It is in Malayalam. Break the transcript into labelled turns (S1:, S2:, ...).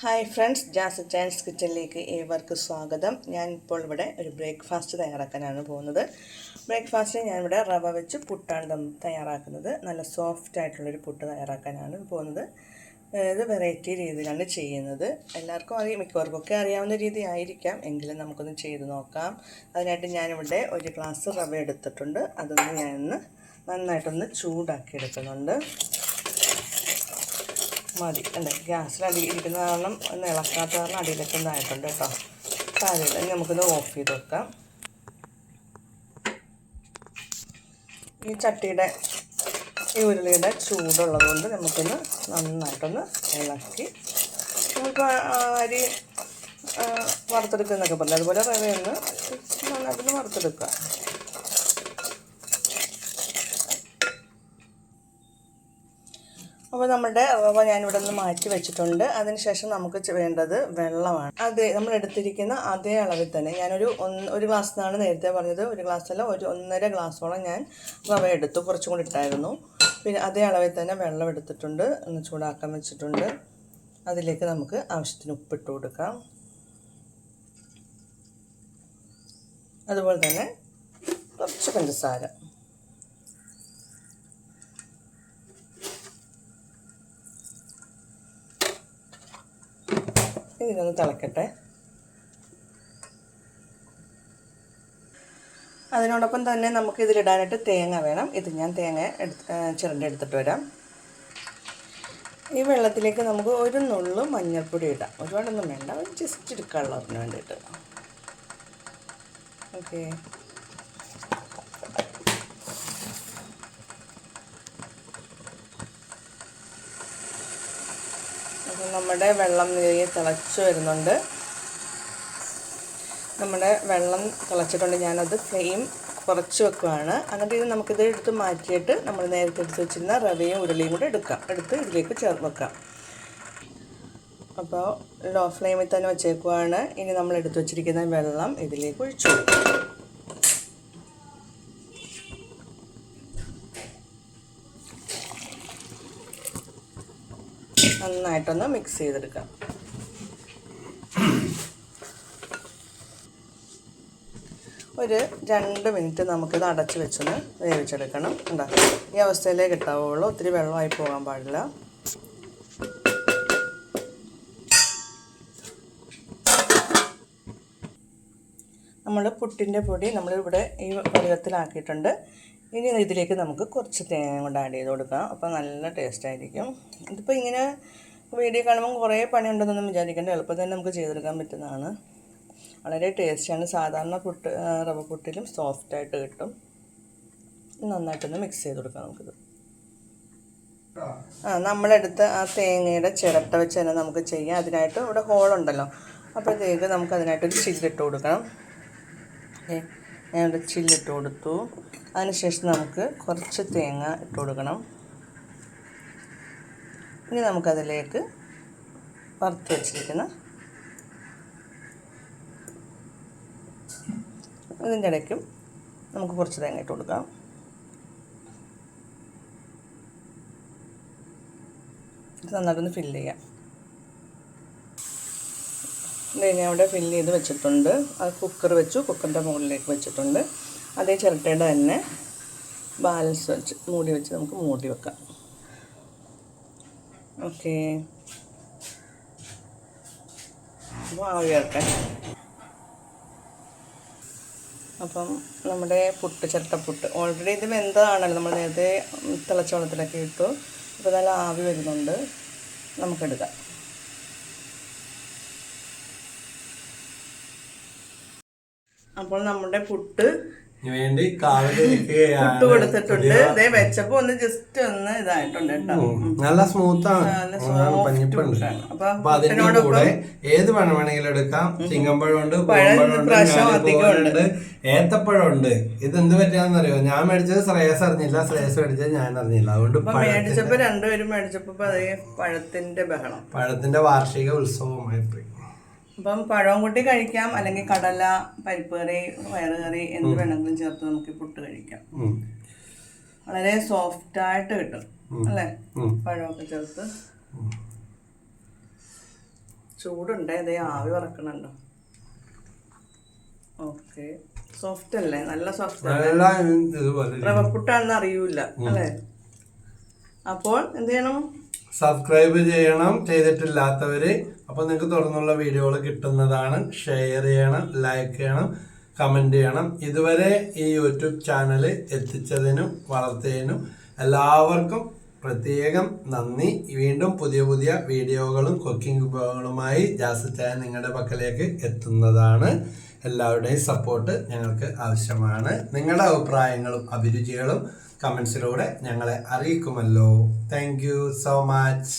S1: ഹായ് ഫ്രണ്ട്സ് ജാസ് ചാൻസ് കിച്ചണിലേക്ക് ഏവർക്കും സ്വാഗതം. ഞാൻ ഇപ്പോൾ ഇവിടെ ഒരു ബ്രേക്ക്ഫാസ്റ്റ് തയ്യാറാക്കാനാണ് പോകുന്നത്. ബ്രേക്ക്ഫാസ്റ്റ് ഞാനിവിടെ റവ വെച്ച് പുട്ടാണ് തയ്യാറാക്കുന്നത്. നല്ല സോഫ്റ്റ് ആയിട്ടുള്ളൊരു പുട്ട് തയ്യാറാക്കാനാണ് പോകുന്നത്. ഇത് വെറൈറ്റി രീതിയിലാണ് ചെയ്യുന്നത്. എല്ലാവർക്കും അറിയാം മിക്കവർക്കൊക്കെ അറിയാവുന്ന രീതി ആയിരിക്കാം. എങ്കിലും നമുക്കൊന്ന് ചെയ്ത് നോക്കാം. അതിനായിട്ട് ഞാനിവിടെ ഒരു ഗ്ലാസ് റവ എടുത്തിട്ടുണ്ട്. അതൊന്ന് ഞാനൊന്ന് നന്നായിട്ടൊന്ന് ചൂടാക്കി എടുക്കുന്നുണ്ട് മതി. ഗ്യാസിൽ അടി ഇരിക്കുന്ന കാരണം ഒന്ന് ഇളക്കാത്ത കാരണം അടിയിലൊക്കെ ഇതായിട്ടുണ്ട് കേട്ടോ. കാര്യമില്ല നമുക്കിത് ഓഫ് ചെയ്ത് വെക്കാം. ഈ ചട്ടിയുടെ ഈ ഉരുളിയുടെ ചൂടുള്ളത് കൊണ്ട് നമുക്കൊന്ന് നന്നായിട്ടൊന്ന് ഇളക്കി. നമുക്ക് അരി വറുത്തെടുക്കുന്നൊക്കെ പറഞ്ഞു അതുപോലെ റവയൊന്ന് നന്നായിട്ടൊന്ന് വറുത്തെടുക്കുക അപ്പോൾ നമ്മുടെ റവ ഞാനിവിടെ നിന്ന് മാറ്റി വെച്ചിട്ടുണ്ട്. അതിനുശേഷം നമുക്ക് വേണ്ടത് വെള്ളമാണ്. അതെ നമ്മൾ എടുത്തിരിക്കുന്ന അതേ അളവിൽ തന്നെ. ഞാനൊരു ഒന്ന് ഒരു ഗ്ലാസ് എന്നാണ് നേരത്തെ പറഞ്ഞത്. ഒരു ഗ്ലാസ്സല്ല ഒരു ഒന്നര ഗ്ലാസ്സോളം ഞാൻ റവ എടുത്തു. കുറച്ചും കൂടി ഇട്ടായിരുന്നു. പിന്നെ അതേ അളവിൽ തന്നെ വെള്ളം എടുത്തിട്ടുണ്ട്. ഒന്ന് ചൂടാക്കാൻ വെച്ചിട്ടുണ്ട്. അതിലേക്ക് നമുക്ക് ആവശ്യത്തിന് ഉപ്പിട്ട് കൊടുക്കാം. അതുപോലെ തന്നെ കുറച്ച് പഞ്ചസാര. ഇതിനൊന്ന് തിളക്കട്ടെ. അതിനോടൊപ്പം തന്നെ നമുക്ക് ഇതിലിടാനായിട്ട് തേങ്ങ വേണം. ഇത് ഞാൻ തേങ്ങ എടുത്ത് ചിരണ്ടി എടുത്തിട്ട് വരാം. ഈ വെള്ളത്തിലേക്ക് നമുക്ക് ഒരു നുള്ളു മഞ്ഞൾപ്പൊടി ഇടാം. ഒരുപാടൊന്നും വേണ്ട. ജസ്റ്റ് ഒരു വേണ്ടിയിട്ട്. ഓക്കെ. നമ്മുടെ വെള്ളം നെയ്യ് തിളച്ച് വരുന്നുണ്ട്. നമ്മുടെ വെള്ളം തിളച്ചിട്ടുണ്ട്. ഞാനത് ഫ്ലെയിം കുറച്ച് വെക്കുകയാണ് എന്നിട്ട് ഇത് നമുക്കിത് എടുത്ത് മാറ്റിയിട്ട് നമ്മൾ നേരത്തെ എടുത്ത് വെച്ചിരുന്ന റവയും ഉരുളിയും കൂടെ എടുക്കാം. എടുത്ത് ഇതിലേക്ക് ചേർത്ത് വെക്കാം. അപ്പോൾ ലോ ഫ്ലെയിമിൽ തന്നെ വെച്ചേക്കുവാണ്. ഇനി നമ്മൾ എടുത്ത് വെച്ചിരിക്കുന്ന വെള്ളം ഇതിലേക്ക് ഒഴിച്ചു. നന്നായിട്ടൊന്ന് മിക്സ് ചെയ്തെടുക്കാം. ഒരു രണ്ട് മിനിറ്റ് നമുക്കിത് അടച്ച് വെച്ചൊന്ന് വേവിച്ചെടുക്കണം. എന്താ ഈ അവസ്ഥയിലേ ഇട്ടാവുള്ളൂ ഒത്തിരി വെള്ളമായി പോകാൻ പാടില്ല. നമ്മൾ പുട്ടിന്റെ പൊടി നമ്മളിവിടെ ഈ പരുവത്തിലാക്കിയിട്ടുണ്ട് ഇനി ഇതിലേക്ക് നമുക്ക് കുറച്ച് തേങ്ങ കൊണ്ട് ആഡ് ചെയ്ത് കൊടുക്കാം. അപ്പോൾ നല്ല ടേസ്റ്റ് ആയിരിക്കും. ഇതിപ്പോൾ ഇങ്ങനെ വീഡിയോ കാണുമ്പോൾ കുറേ പണിയുണ്ടെന്നൊന്നും വിചാരിക്കേണ്ട. എളുപ്പം തന്നെ നമുക്ക് ചെയ്തെടുക്കാൻ പറ്റുന്നതാണ്. വളരെ ടേസ്റ്റിയാണ് സാധാരണ പുട്ട് റവ പുട്ടിലും സോഫ്റ്റായിട്ട് കിട്ടും. നന്നായിട്ടൊന്ന് മിക്സ് ചെയ്ത് കൊടുക്കാം നമുക്കിത്. ആ നമ്മളെടുത്ത് ആ തേങ്ങയുടെ ചിരട്ട വെച്ച് തന്നെ നമുക്ക് ചെയ്യാം. അതിനായിട്ട് ഇവിടെ ഹോളുണ്ടല്ലോ അപ്പോഴത്തേക്ക് നമുക്ക് അതിനായിട്ടൊരു ചില്ലിട്ട് കൊടുക്കണം. ഏ, ഞാനിവിടെ ചില്ലിട്ട് കൊടുത്തു. അതിനുശേഷം നമുക്ക് കുറച്ച് തേങ്ങ ഇട്ട് കൊടുക്കണം. ഇനി നമുക്കതിലേക്ക് വറുത്ത് വെച്ചിരിക്കുന്ന ഇതിന്റെ ഇടയ്ക്കും നമുക്ക് കുറച്ച് തേങ്ങ ഇട്ട് കൊടുക്കാം. ഇത് നന്നായിട്ടൊന്ന് ഫില്ല് ചെയ്യാം. ഞാൻ അവിടെ ഫില്ല് ചെയ്ത് വെച്ചിട്ടുണ്ട്. അത് കുക്കർ വെച്ചു കുക്കറിന്റെ മുകളിലേക്ക് വെച്ചിട്ടുണ്ട്. അതേ ചിരട്ടയുടെ തന്നെ ബാലൻസ് വെച്ച് മൂടി വെച്ച് നമുക്ക് മൂടി വെക്കാം. ഓക്കെ അപ്പോൾ ആവി ഇറക്കാൻ അപ്പം നമ്മുടെ പുട്ട് ചിരട്ടപ്പുട്ട് ഓൾറെഡി ഇത് വെന്തതാണല്ലോ. നമ്മൾ നേരത്തെ തിളച്ച വെള്ളത്തിലൊക്കെ ഇട്ടു. അപ്പോൾ നല്ല ആവി വരുന്നുണ്ട്. നമുക്കെടുക്കാം അപ്പോൾ നമ്മുടെ പുട്ട്
S2: വേണ്ടി
S1: പുട്ട് കൊടുത്തിട്ടുണ്ട്. ഇതേ വെച്ചപ്പോ ഒന്ന് ജസ്റ്റ് ഒന്ന് ഇതായിട്ടുണ്ട് കേട്ടോ.
S2: നല്ല സ്മൂത്ത് ആണ്.
S1: നല്ല
S2: അതാണ്
S1: soft
S2: പഞ്ഞിപ്പുണ്ട്.
S1: അപ്പൊ
S2: അതിന്റെ കൂടെ ഏത് പഴം വേണമെങ്കിലും എടുക്കാം. ചിങ്ങമ്പഴമുണ്ട്
S1: പഴം
S2: പൂവമ്പഴമുണ്ട് ഏത്തപ്പഴമുണ്ട്. ഇത് എന്ത് പറ്റിയാന്നറിയോ ഞാൻ മേടിച്ചത് ശ്രേയസ് അറിഞ്ഞില്ല. ശ്രേയസ് മേടിച്ചത് ഞാൻ അറിഞ്ഞില്ല. അതുകൊണ്ട്
S1: മേടിച്ചപ്പോ രണ്ടുപേരും മേടിച്ചപ്പോ പഴത്തിന്റെ ബഹളം.
S2: പഴത്തിന്റെ വാർഷിക ഉത്സവമായി പോയി.
S1: അപ്പം പഴവും കൂട്ടി കഴിക്കാം അല്ലെങ്കിൽ കടല പരിപ്പ് കറി കറി എന്ത് വേണമെങ്കിലും ചേർത്ത് നമുക്ക് പുട്ട് കഴിക്കാം. വളരെ സോഫ്റ്റ് ആയിട്ട് കിട്ടും അല്ലേ. പഴമൊക്കെ ചേർത്ത്. ചൂടുണ്ട് അതേ ആവി വറക്കണുണ്ടോ? ഓക്കെ. സോഫ്റ്റ് അല്ലേ? നല്ല സോഫ്റ്റ്. റവപ്പുട്ടാണെന്ന് അറിയൂല അല്ലേ? അപ്പോൾ എന്ത് ചെയ്യണം?
S2: സബ്സ്ക്രൈബ് ചെയ്യണം. ചെയ്തിട്ടില്ലാത്തവർ അപ്പോൾ നിങ്ങൾക്ക് തുടർന്നുള്ള വീഡിയോകൾ കിട്ടുന്നതാണ്. ഷെയർ ചെയ്യണം ലൈക്ക് ചെയ്യണം കമന്റ് ചെയ്യണം. ഇതുവരെ ഈ യൂട്യൂബ് ചാനൽ എത്തിച്ചതിനും വളർത്തിയതിനും എല്ലാവർക്കും പ്രത്യേകം നന്ദി. വീണ്ടും പുതിയ പുതിയ വീഡിയോകളും കുക്കിംഗ് വിഭവങ്ങളുമായി ജാസ് ചായ നിങ്ങളുടെ പക്കലേക്ക് എത്തുന്നതാണ്. എല്ലാവരുടെയും സപ്പോർട്ട് ഞങ്ങൾക്ക് ആവശ്യമാണ്. നിങ്ങളുടെ അഭിപ്രായങ്ങളും അഭിരുചികളും കമൻസിലൂടെ ഞങ്ങളെ അറിയിക്കുമല്ലോ. Thank so much